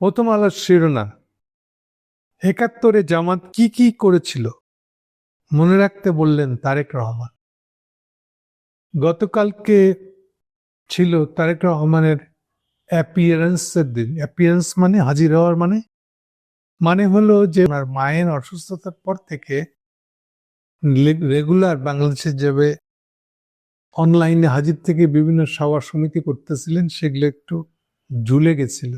প্রথম আলোর শিরোনাম, একাত্তরে জামাত কি কি করেছিল? মনে রাখতে বললেন তারেক রহমান। গতকালকে ছিল তারেক রহমানের অ্যাপিয়ারেন্সের দিন। অ্যাপিয়ারেন্স মানে হাজির হওয়ার মানে? মানে হলো যে ওনার মায়ের অসুস্থতার পর থেকে রেগুলার বাংলাদেশে যাবে অনলাইনে হাজির থেকে বিভিন্ন সভা সমিতি করতেছিলেন, সেগুলো একটু ঝুলে গেছিল।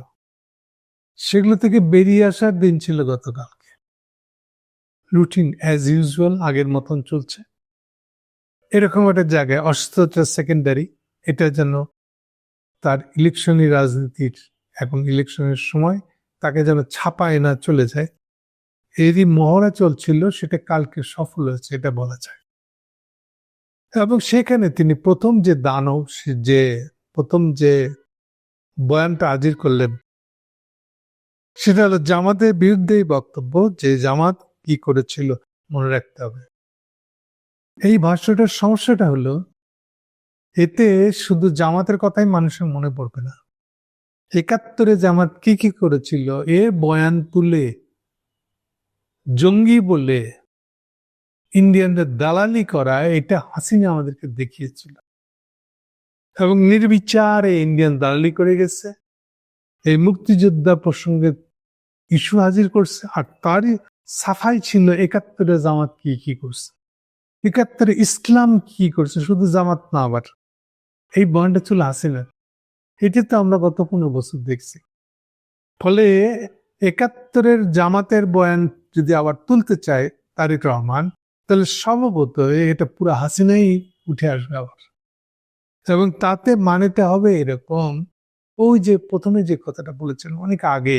সেগুলো থেকে বেরিয়ে আসার দিন ছিল গতকালকে। রুটিন অ্যাজ ইউজুয়াল আগের মতন চলছে। এরকম একটা জায়গায় অসুস্থতা সেকেন্ডারি এটা যেন তার ইলেকশনই রাজনীতির, এখন ইলেকশনের সময় তাকে যেন ছাপায় না চলে যায়। এরই মহড়া চলছিল, সেটা কালকে সফল হয়েছে, এটা বলা যায়। এবং সেখানে তিনি প্রথম যে দানব যে প্রথম যে বয়ানটা হাজির করলেন সেটা হলো জামাতের বিরুদ্ধেই বক্তব্য যে জামাত কি করেছিল, মনে রাখতে হবে। এই ভাষ্যটার সমস্যাটা হলো, এতে শুধু জামাতের কথাই মানুষের মনে পড়বে না। একাত্তরে জামাত কি কি করেছিল, এ বয়ান তুলে, জঙ্গি বলে ইন্ডিয়ানদের দালালি করা, এটা হাসিনা আমাদেরকে দেখিয়েছিল। এবং নির্বিচারে ইন্ডিয়ান দালালি করে গেছে। এই মুক্তিযোদ্ধা প্রসঙ্গে ইস্যু হাজির করছে আর তারই সাফাই ছিল একাত্তরে জামাত কি কি করছে? একাত্তরে ইসলাম কি করছে? শুধু জামাত না আবার এই বয়ানটা ছিল হাসিনার এটা তো আমরা গত পনেরো বছর দেখছি। ফলে একাত্তরের জামাতের বয়ান যদি আবার তুলতে চায় তারেক রহমান, তাহলে সম্ভবত এটা পুরো হাসিনাই উঠে আসবে আবার। এবং তাতে মানেতে হবে এরকম ওই যে প্রথমে যে কথাটা বলেছেন অনেক আগে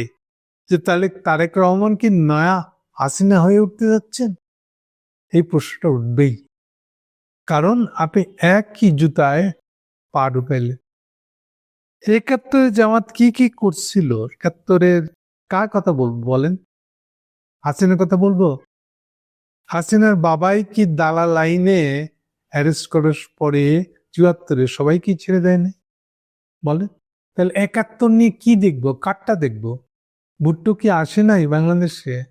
যে তাহলে তারেক রহমান কি নয়া হাসিনা হয়ে উঠতে যাচ্ছেন? এই প্রশ্নটা উঠবেই। কারণ আপনি একই জুতায় পা ঢুকাইলেন। একাত্তরে জামাত কি কি করছিল? একাত্তরের কার কথা বলব বলেন? হাসিনার কথা বলব? হাসিনার বাবাই কি দালা লাইনে অ্যারেস্ট করার পরে চুয়াত্তরে সবাই কি ছেড়ে দেয়নি? বলেন। তাহলে একাত্তর নিয়ে কি দেখব? কারটা দেখব? ভুট্টো কি আসে নাই বাংলাদেশে?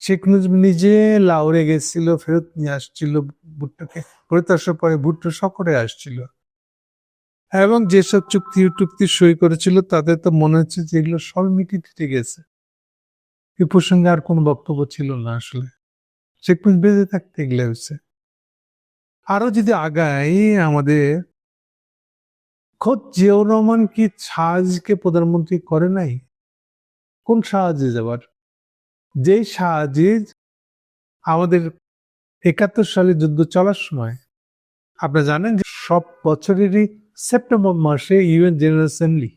শেখ মুজিব নিজে লাউরে গেছিল, ফেরত নিয়ে আসছিল ভুট্টোকে। ফেরত আসার পরে ভুট্টো সকলে আসছিল। এবং যেসব চুক্তি, টুক্তি সই করেছিল, তাদের তো মনে হচ্ছে যে এগুলো সব মিটি টিটে গেছে। এ প্রসঙ্গে আর কোনো বক্তব্য ছিল না আসলে। শেখ মুজিব বেঁচে থাকতে এগুলো হয়েছে। আরও যদি আগায় আমাদের খোদ জিয়াউর রহমান কি শাহজকে প্রধানমন্ত্রী করে নাই? কোন শাহজিজ আবার যেই শাহজিজ আমাদের একাত্তর সালে যুদ্ধ চলার সময়, আপনারা জানেন যে সব বছরেরই সেপ্টেম্বর মাসে ইউএন জেনারেল অ্যাসেম্বলি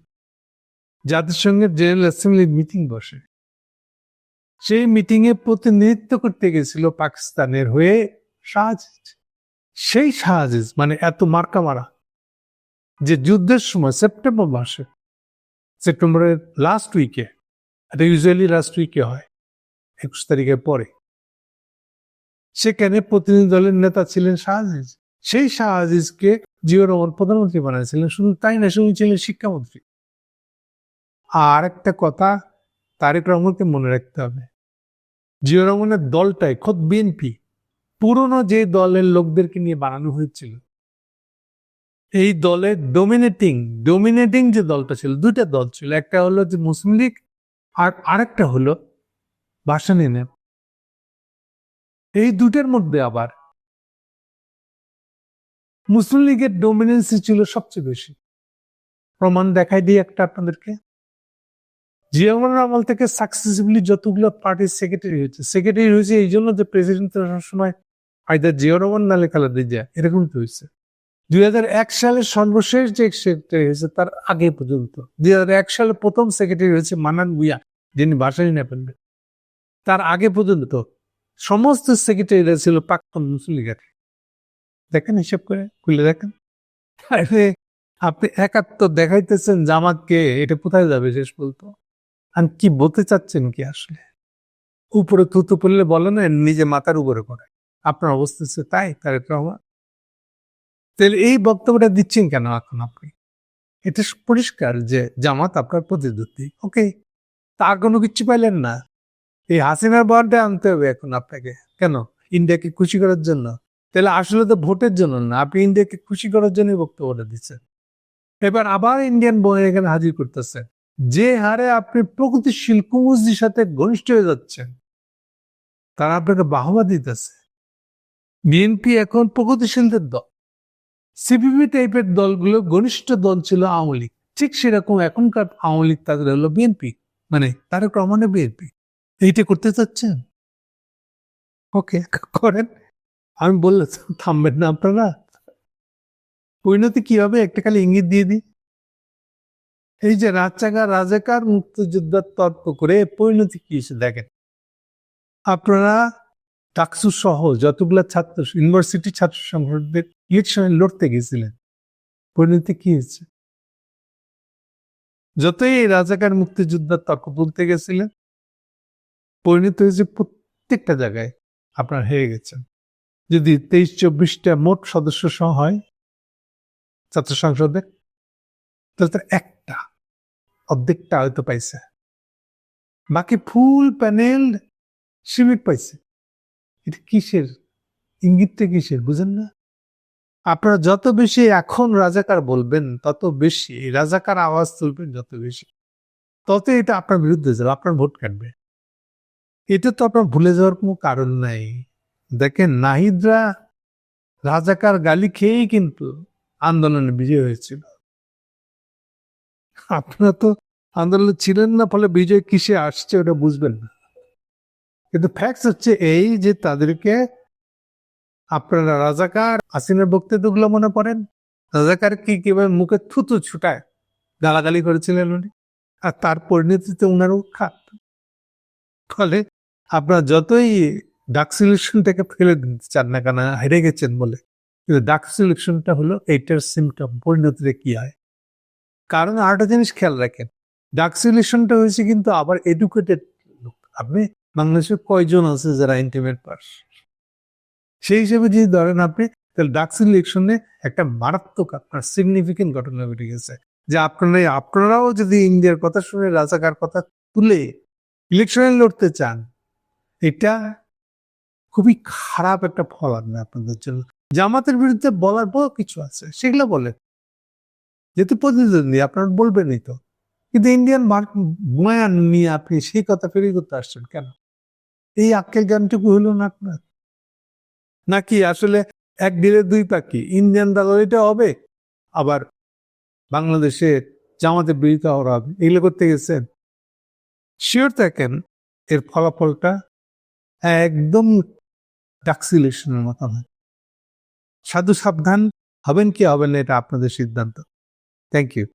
জাতিসংঘের জেনারেল অ্যাসেম্বলির মিটিং বসে। সেই মিটিং এ প্রতিনিধিত্ব করতে গেছিল পাকিস্তানের হয়ে শাহজিজ সেই শাহজিজ মানে এত মার্কা মারা যে যুদ্ধের সময় সেপ্টেম্বর মাসে সেপ্টেম্বরের লাস্ট উইকে এটা ইউজুয়ালি লাস্ট উইকে হয়, একুশ তারিখের পরে। সেখানে প্রতিনিধি দলের নেতা ছিলেন শাহজিজ সেই শাহজিজকে জিও রহমান প্রধানমন্ত্রী বানিয়েছিলেন, শুধু তাই না, শুধু ছিলেন শিক্ষামন্ত্রী। আর একটা কথা, তারেক রহমানকে মনে রাখতে হবে জিও রহমানের দলটাই, খোদ বিএনপি, পুরনো যে দলের লোকদেরকে নিয়ে বানানো হয়েছিল এই দলের ডোমিনেটিং ডোমিনেটিং যে দলটা ছিল, দুইটা দল ছিল। একটা হলো যে মুসলিম লীগ আর আরেকটা হলো ভাসানী নেন এই দুটের মধ্যে আবার মুসলিম লীগের ডোমিনেন্সি ছিল সবচেয়ে বেশি। প্রমাণ দেখাই দিই একটা আপনাদেরকে। জিয়াউর আমল থেকে সাকসেসিভলি যতগুলো পার্টির সেক্রেটারি হয়েছে সেক্রেটারি হয়েছে এই জন্য যে প্রেসিডেন্ট সবসময় আইদার জিয়াউর রহমান নালে খালেদা জিয়া এরকম তো হয়েছে। দুই সালে সর্বশেষ যে সেক্রেটারি হয়েছে তার আগে পর্যন্ত। দুই সালে প্রথম সেক্রেটারি হয়েছে মানান ভুইয়া, যিনি ভাষাই নেবেন তার আগে পর্যন্ত সমস্ত সেক্রেটারিরা ছিল প্রাক্তন মুসলিম লীগের। দেখেন হিসাব করে, খুলে দেখেন। তাহলে আপনি একাত্তর দেখাইতেছেন জামাতকে, এটা কোথায় যাবে শেষ বলতো আর কি বলতে চাচ্ছেন কি আসলে? উপরে থুতু পড়লে বলে না, নিজে মাথার উপরে করে। আপনার অবস্থা হচ্ছে তাই তারেক রহমান তাহলে এই বক্তব্যটা দিচ্ছেন কেন এখন আপনি? এটা পরিষ্কার যে জামাত আপনার প্রতিদ্বন্দ্বী ওকে তার কোনো কিচ্ছু পাইলেন না। এই হাসিনার বয়ানটা আনতে হবে এখন আপনাকে। কেন? ইন্ডিয়াকে খুশি করার জন্য। তাহলে আসলে তো ভোটের জন্য না, আপনি ইন্ডিয়াকে খুশি করার জন্যই বক্তব্যটা দিচ্ছেন। এবার আবার ইন্ডিয়ান বই এখানে হাজির করতেছেন যে হারে আপনি প্রগতিশীল কুমুজির সাথে ঘনিষ্ঠ হয়ে যাচ্ছেন, তারা আপনাকে বাহবা দিতেছে। বিএনপি এখন প্রগতিশীলদের দল। সিপিবি টাইপের দলগুলো ঘনিষ্ঠ দল ছিল আওয়ামী লীগ। ঠিক সেরকম এখনকার আওয়ামী লীগ তাদের হলো বিএনপি মানে তারা ক্রমান্বয়ে বিএনপি এইটা করতে চাচ্ছেন? ওকে, করেন। আমি বললে থামবেন না আপনারা। পরিণতি কি হবে? একটা খালি ইঙ্গিত দিয়ে দিই। এই যে রাজাকার রাজাকার, মুক্তিযোদ্ধার তর্ক করে পরিণতি কি এসে দেখেন। আপনারা টাকসু সহ যতগুলা ছাত্র, ইউনিভার্সিটি ছাত্র সংগঠনের ইলেকশনে লড়তে গেছিলেন। পরিণতি কি হয়েছে? যতই এই রাজাকার মুক্তিযোদ্ধার তর্ক তুলতে গেছিলেন, পরিণত হয়েছে প্রত্যেকটা জায়গায় আপনার হেরে গেছেন যদি তেইশ চব্বিশটা মোট সদস্য সহ হয়, ছাত্র সংসদে, তাহলে তার একটা, অর্ধেকটা হয়তো পাইছে। বাকি ফুল প্যানেল সিমিট পাইছে। এটা কিসের? ইঙ্গিতটা কিসের? বুঝেন না। আপনারা যত বেশি এখন রাজাকার বলবেন, তত বেশি রাজাকার আওয়াজ তুলবেন যত বেশি। তত এটা আপনার বিরুদ্ধে যাবে, আপনার ভোট কাটবে। এটা তো আপনার ভুলে যাওয়ার কোনো কারণ নাই। দেখেন, নাহিদরা রাজাকার গালি খেয়েই কিন্তু আন্দোলনে বিজয় হয়েছিল। আপনারা তো আন্দোলনে ছিলেন না, ফলে বিজয় কিসে আসছে ওটা বুঝবেন না। কিন্তু ফ্যাক্টস হচ্ছে এই যে তাদেরকে আপনারা রাজাকার আসিনের বক্তব্যগুলো মনে পড়েন? রাজাকার কি কীভাবে মুখে থুতু ছুটায়? গালাগালি করেছিলেন উনি। আর তার পরিণতিতে উনার উৎখাত। ফলে আপনারা যতই ডাক সিলেকশনটাকে ফেলে দিতে চান না কেন, হেরে গেছেন বলে। কিন্তু ডাক সিলেকশনটা হলো এইটার সিমটম পরিণতিতে কি হয়? কারণ আরেকটা জিনিস খেয়াল রাখেন ডাক সিলেকশনটা হয়েছে কিন্তু আবার এডুকেটেড লোক। আপনি বাংলাদেশে কয়জন আছে যারা ইন্টিমেট পাস সেই হিসেবে যদি ধরেন আপনি, তাহলে ডাক ইলেকশনে একটা মারাত্মক আপনার সিগনিফিকেন্ট ঘটনা ঘটে গেছে। যে আপনারা, আপনারাও যদি ইন্ডিয়ার কথা শুনে রাজাকার কথা তুলে ইলেকশনে লড়তে চান, এটা খুবই খারাপ একটা ফল আনবে আপনাদের জন্য। জামাতের বিরুদ্ধে বলার বড় কিছু আছে, সেগুলো বলেন। যেহেতু প্রতিদ্বন্দ্বী, আপনারা বলবেনই তো। কিন্তু ইন্ডিয়ান মার্ক বয়ান নিয়ে আপনি সেই কথা ফেরি করতে আসছেন কেন? এই আক্কেল জ্ঞানটুকু হলো না আপনার? নাকি আসলে এক দিলে দুই পাখি, ইন্ডিয়ান দালালিটা হবে? আবার বাংলাদেশে জামাতে বিরোধিতা হওয়া হবে, এগুলো করতে গেছেন? শিওর থাকেন, এর ফলাফলটা একদম ডাক্সিলেশনের মতো হয়। সাধু সাবধান হবেন কি হবেন এটা আপনাদের সিদ্ধান্ত। Thank you